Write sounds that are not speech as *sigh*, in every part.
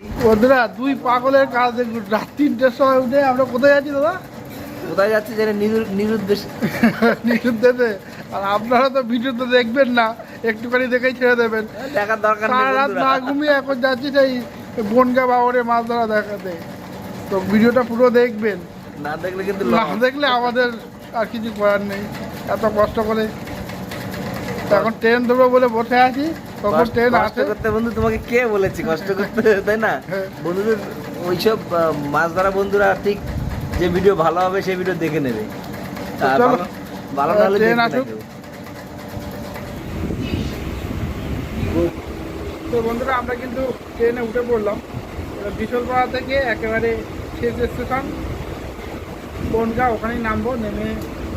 বন্ধুরা দুই পাগলের কাজ দেখুন। রাত তিনটের সময় উঠে আমরা কোথায় যাচ্ছি দাদা? কোথায় যাচ্ছে জেনে নিরুদ্দেশ। *laughs* নিরুদ্দেশে। আর আপনারা তো ভিডিওতে দেখবেন না একটুখানি দেখেই ছেড়ে দেবেন। দেখার দরকার সারা রাত না ঘুমিয়ে এখন যাচ্ছি সেই বনগা বাবরে মাছ ধরা দেখাতে। তো ভিডিওটা পুরো দেখবেন। না দেখলে কিন্তু না দেখলে আমাদের আর কিছু করার নেই। এত কষ্ট করে। তো এখন ট্রেন ধরবো বলে বসে আছি। ট্রেন আসে করতে বন্ধু তোমাকে কে বলেছে? কষ্ট করতে তাই না। বন্ধুদের ওইসব মাছ ধরা বন্ধুরা ঠিক যে ভিডিও ভালো হবে সেই ভিডিও দেখে নেবে। ভালো- না হলে ট্রেন আসুক। তো বন্ধুরা আমরা কিন্তু ট্রেনে উঠে পড়লাম। বিশালপাড়া থেকে একেবারে শেষ স্টেশন। বনগা ওখানেই নামবো। নেমে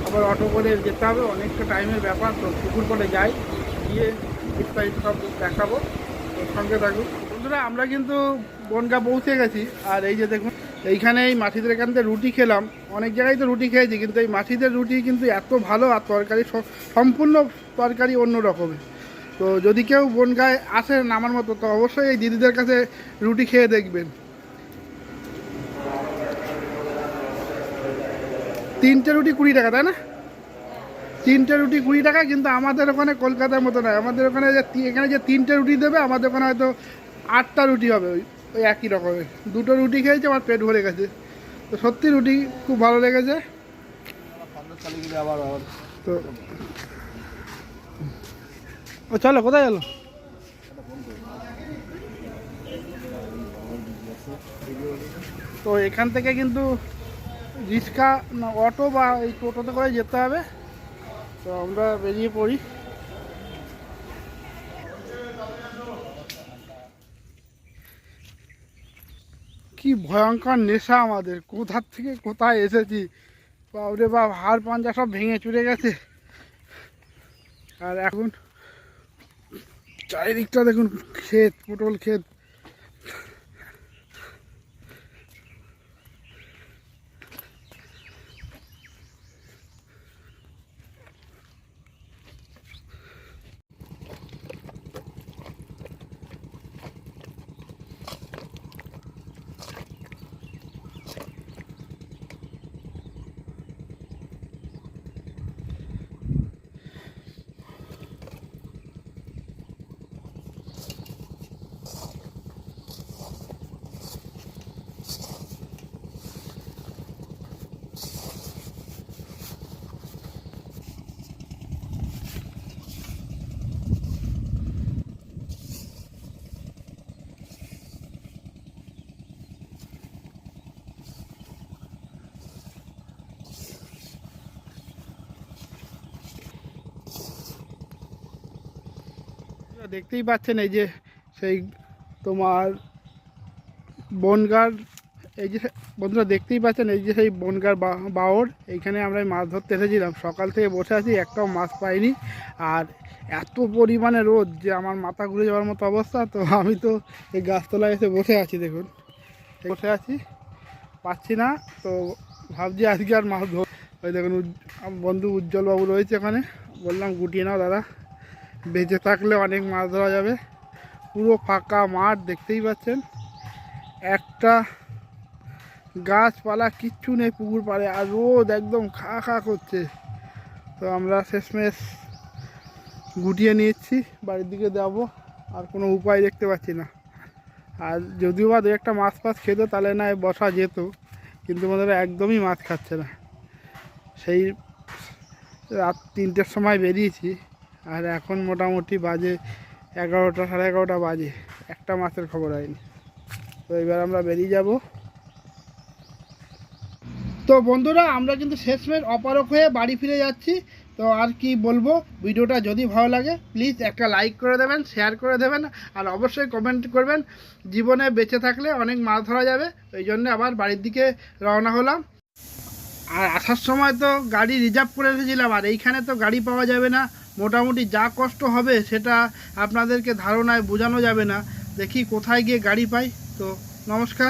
আবার অটো করে যেতে হবে। অনেকটা টাইমের ব্যাপার তো পুকুর করে যাই। গিয়ে সব দেখাবো। সঙ্গে থাকুন বন্ধুরা, আমরা কিন্তু বনগা পৌঁছে গেছি। আর এই যে দেখুন, এইখানে এই মাটিদের এখান থেকে রুটি খেলাম। অনেক জায়গায় তো রুটি খেয়েছি, কিন্তু এই মাটিদের রুটি কিন্তু এত ভালো আর তরকারি সম্পূর্ণ তরকারি অন্য রকমের। তো যদি কেউ বনগায় আসেন আমার মতো, তো অবশ্যই এই দিদিদের কাছে রুটি খেয়ে দেখবেন। তিনটে রুটি কুড়ি টাকা, তাই না? তিনটে রুটি কুড়ি টাকা, কিন্তু আমাদের ওখানে কলকাতার মতো নয়। আমাদের ওখানে যে এখানে যে তিনটে রুটি দেবে, আমাদের ওখানে হয়তো আটটা রুটি হবে, ওই ওই একই রকমের। দুটো রুটি খেয়েছে, আমার পেট ভরে গেছে। তো সত্যি রুটি খুব ভালো লেগেছে। তো ও, চলো, কোথায় গেলো? তো এখান থেকে কিন্তু রিক্সা অটো বা এই টোটোতে করে যেতে হবে। তো আমরা বেরিয়ে পড়ি। কি ভয়ঙ্কর নেশা আমাদের। কোথার থেকে কোথায় এসেছি? বাবরে বাপ, হাড় পাঞ্জা সব ভেঙে চুরে গেছে। আর এখন চারিদিকটা দেখুন, ক্ষেত, পটল ক্ষেত। দেখতেই পাচ্ছেন এই যে সেই তোমার বনগার, এই যে বন্ধুরা দেখতেই পাচ্ছেন এই যে সেই বনগার বাওর এইখানে আমরা মাছ ধরতে এসেছিলাম। সকাল থেকে বসে আছি, একটাও মাছ পাইনি। আর এত পরিমাণে রোদ যে আমার মাথা ঘুরে যাওয়ার মতো অবস্থা, তো আমি তো এই গাছতলায় এসে বসে আছি, দেখুন। বসে আছি, পাচ্ছি না, তো ভাবছি আজকে আর মাছ ধর ওই দেখুন বন্ধু উজ্জ্বলবাবু রয়েছে ওখানে বললাম গুটিয়ে নাও দাদা। বেঁচে থাকলে অনেক মাছ ধরা যাবে। পুরো ফাঁকা মাঠ দেখতেই পাচ্ছেন। একটা গাছপালা কিচ্ছু নেই পুকুর পাড়ে আর রোদ একদম খা খা করছে। তো আমরা শেষমেশ গুটিয়ে নিচ্ছি বাড়ির দিকে যাব, আর কোনো উপায় দেখতে পাচ্ছি না। আর যদিও বা দু একটা মাছ ফাছ খেত, তাহলে না বসা যেত, কিন্তু আমাদের একদমই মাছ খাচ্ছে না। সেই রাত তিনটের সময় বেরিয়েছি আর এখন মোটামুটি বাজে এগারোটা, সাড়ে এগারোটা বাজে। একটা মাছের খবর হয়নি। তো এবার আমরা বেরিয়ে যাব। তো বন্ধুরা, আমরা কিন্তু শেষমেশ অপারক হয়ে বাড়ি ফিরে যাচ্ছি। তো আর কি বলব, ভিডিওটা যদি ভালো লাগে প্লিজ একটা লাইক করে দেবেন শেয়ার করে দেবেন, আর অবশ্যই কমেন্ট করবেন। জীবনে বেঁচে থাকলে অনেক মাছ ধরা যাবে ওই জন্য আবার বাড়ির দিকে রওনা হলাম। আর আসার সময় তো গাড়ি রিজার্ভ করে রেখেছিলাম, আর এইখানে তো গাড়ি পাওয়া যাবে না। মোটামুটি যা কষ্ট হবে সেটা আপনাদেরকে ধারণায় বোঝানো যাবে না। দেখি কোথায় গিয়ে গাড়ি পাই। তো নমস্কার।